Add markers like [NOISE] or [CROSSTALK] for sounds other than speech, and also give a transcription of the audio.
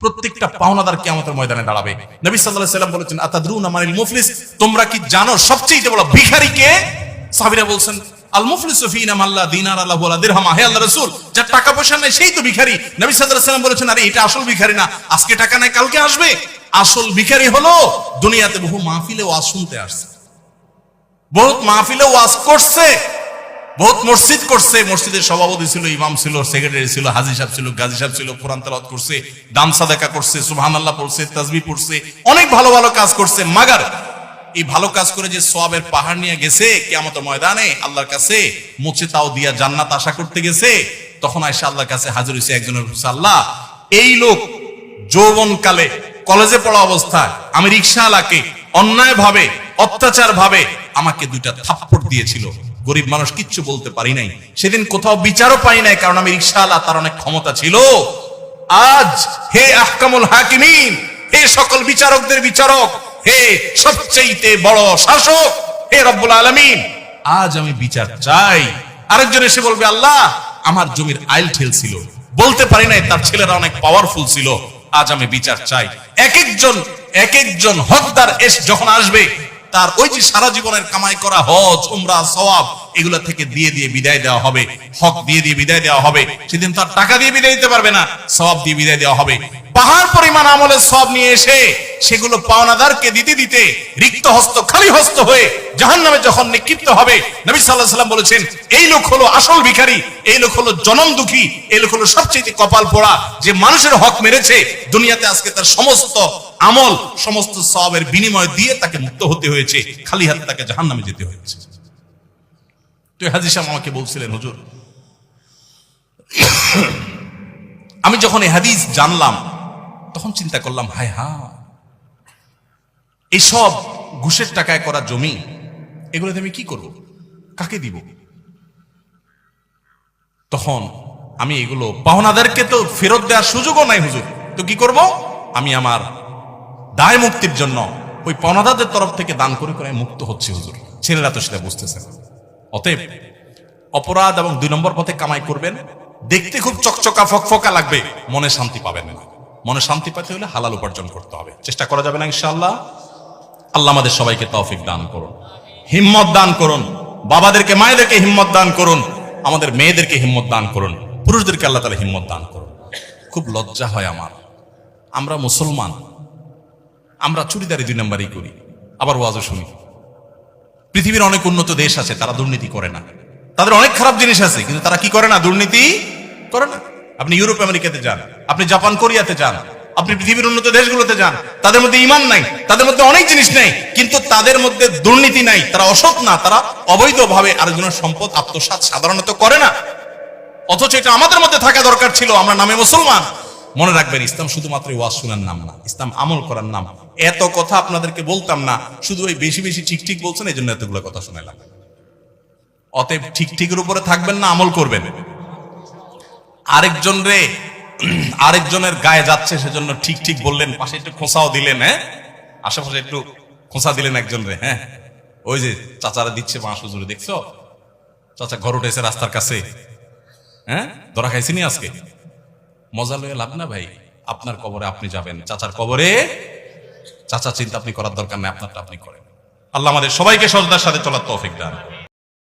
প্রত্যেকটা পাওনাদার কিয়ামতের ময়দানে দাঁড়াবে। নবী সাল্লাল্লাহু সাল্লাম বলেছেন, আতাদরুনা মানিল মুফলিস? তোমরা কি জানো সবচেয়ে বড় ভিখারি কে? সাহাবীরা বলছেন, আল মুফলিসু ফিনা মাল্লা দিনার আল্লাহ হে আল্লাহ রাসূল, যার টাকা পয়সা নাই সেই তো ভিখারি। নবী সাল্লাল্লাহু আলাইহি সাল্লাম বলেছেন, আরে, এটা আসল ভিখারি না। আজকে টাকা নাই, কালকে আসবে। আসল ভিখারি হলো দুনিয়াতে বহু মাহফিলে ওয়াজ শুনতে আসছে। বহুত মাহফিলে ওয়াজ করছে। বহুত মসজিদ করছে, মসজিদের সভাপতি ছিল, ইমাম ছিল, সেক্রেটারি ছিল, হাজি সাহেব ছিল, গাজী সাহেব ছিল, কোরআন তেলাওয়াত করছে দান সাদাকা করছে, সুবহানাল্লাহ পড়ছে তাজবি পড়ছে, অনেক ভালো ভালো কাজ করছে, মাগার এই ভালো কাজ করে যে সোয়াবের পাহাড় নিয়ে গেছে কিয়ামত ময়দানে আল্লাহর কাছে মুছে তাও দিয়া জান্নাত আশা করতে গেছে, তখন আয়সা আল্লাহর কাছে হাজির হয়েছে একজনের আল্লাহ এই লোক যৌবনকালে কলেজে পড়া অবস্থায়, আমি রিক্সাওয়ালাকে অন্যায় ভাবে অত্যাচার ভাবে আমাকে দুইটা থাপ্পড় দিয়েছিল। গরিব মানুষ কিচ্ছু বলতে পারি নাই। সেদিন কোথাও বিচারও পাই নাই, কারণ আমি রিক্সাওয়ালা তার অনেক ক্ষমতা ছিল। আজ হে আহকামুল হাকিমিন, হে সকল বিচারকদের বিচারক, হে সবচেয়ে বড় শাসক, হে রব্বুল আলামিন, আজ আমি বিচার চাই। আরেকজন এসে বলবে, আল্লাহ, আমার জমির আইল ঠেল ছিল। বলতে পারি নাই, তার ছেলেরা অনেক পাওয়ারফুল ছিল। আজ আমি বিচার চাই। এক একজন এক একজন হকদার এস যখন আসবে তার ওই যে সারা জীবনের কামাই করা হজ, উমরা, সওয়াব, এগুলা থেকে দিয়ে দিয়ে বিদায় দেওয়া হবে। হক দিয়ে দিয়ে বিদায় দেওয়া হবে। সেদিন তার টাকা দিয়ে বিদায় দিতে পারবে না, সওয়াব দিয়ে বিদায় দেওয়া হবে। পাহাড় পরিমাণ আমলের সব নিয়ে এসে সেগুলো পাওনাদারকে দিতে দিতে রিক্ত হস্ত খালি হস্ত হয়ে জাহান্নামে যখন নিক্ষিপ্ত হবে, নবী আলাইহি সাল্লাম বলেছেন, এই লোক হলো আসল ভিখারি, এই লোক হলো জনম দুঃখী, এই লোক হলো সবচেয়ে কপাল পোড়া, যে মানুষের হক মেরেছে, দুনিয়াতে আজকে তার সমস্ত আমল সমস্ত সবের বিনিময় দিয়ে তাকে মুক্ত হতে হয়েছে। খালি হাতে তাকে জাহান্নামে যেতে হয়েছে। তো হাজি আমাকে বলছিলেন, হুজুর, আমি যখন এই হাদিস জানলাম, তখন চিন্তা করলাম, হায় হা এসব ঘুষের টাকায় করা জমি, এগুলোতে আমি কি করব? কাকে দিব? তখন আমি এগুলো পাওনাদারকে তো ফেরত দেওয়ার সুযোগও নাই, হুজুর। তো কি করব? আমি আমার দায় মুক্তির জন্য ওই পাওনাদারদের তরফ থেকে দান করে করে মুক্ত হচ্ছে হুজুর। ছেলেরা তো সেটা বুঝতেছে অতএব অপরাধ এবং দুই নম্বর পথে কামাই করবেন। দেখতে খুব চকচকা, ফকফকা লাগবে। মনে শান্তি পাবেন না। মনে শান্তি পেতে হলে হালাল উপার্জন করতে হবে। চেষ্টা করা যাবে না ইনশাআল্লাহ। আল্লাহ আমাদের সবাইকে তৌফিক দান করুন। হিম্মত দান করুন। বাবাদেরকে, মায়েদেরকে হিম্মত দান করুন। আমাদের মেয়েদেরকে হিম্মত দান করুন। পুরুষদেরকে আল্লাহ তালা হিম্মত দান করুন। খুব লজ্জা হয় আমার। আমরা মুসলমান। আমরা চুড়িদারি দুই নম্বরই করি, আবার ওয়াজও শুনি। পৃথিবীর অনেক উন্নত দেশ আছে, তারা দুর্নীতি করে না। তাদের অনেক খারাপ জিনিস আছে, কিন্তু তারা কি করে না? দুর্নীতি করে না। আপনি ইউরোপ, আমেরিকাতে যান, আপনি জাপান, কোরিয়াতে যান, আপনি পৃথিবীর উন্নত দেশগুলোতে যান, তাদের মধ্যে ইমান নাই, তাদের মধ্যে অনেক জিনিস নেই, কিন্তু তাদের মধ্যে দুর্নীতি নাই, তারা অসৎ না, তারা অবৈধভাবে আরেকজনের সম্পদ, আত্মসাৎ সাধারণত করে না। অথচ এটা আমাদের মধ্যে থাকা দরকার ছিল, আমরা নামে মুসলমান। মনে রাখবেন, ইসলাম শুধুমাত্র ওয়াজ শোনার নাম না, ইসলাম আমল করার নাম। এত কথা আপনাদেরকে বলতাম না, শুধু ওই বেশি বেশি ঠিক ঠিক বলছেন এই জন্য এতগুলো কথা শোনালাম অতএব ঠিক ঠিকের উপরে থাকবেন না, আমল করবেন। আরেকজন রে, [CLEARS THROAT] আরেকজনের গায়ে যাচ্ছে, সেজন্য ঠিক ঠিক বললেন, পাশে একটু খোঁসাও দিলেন হ্যাঁ? আশেপাশে একটু খোঁসা দিলেন একজন রে হ্যাঁ? ওই যে চাচারা দিচ্ছে বাঁশ হুজুরে, দেখছ? চাচা ঘর উঠেছে রাস্তার কাছে হ্যাঁ? ধরা খাইছিনি আজকে? মজা লয়ে লাভ না ভাই? আপনার কবরে আপনি যাবেন। চাচার কবরে? চাচা চিন্তা আপনি করার দরকার নেই, আপনারটা আপনি করেন। আল্লাহ আমাদের সবাইকে সজদার সাথে চলার তৌফিক দান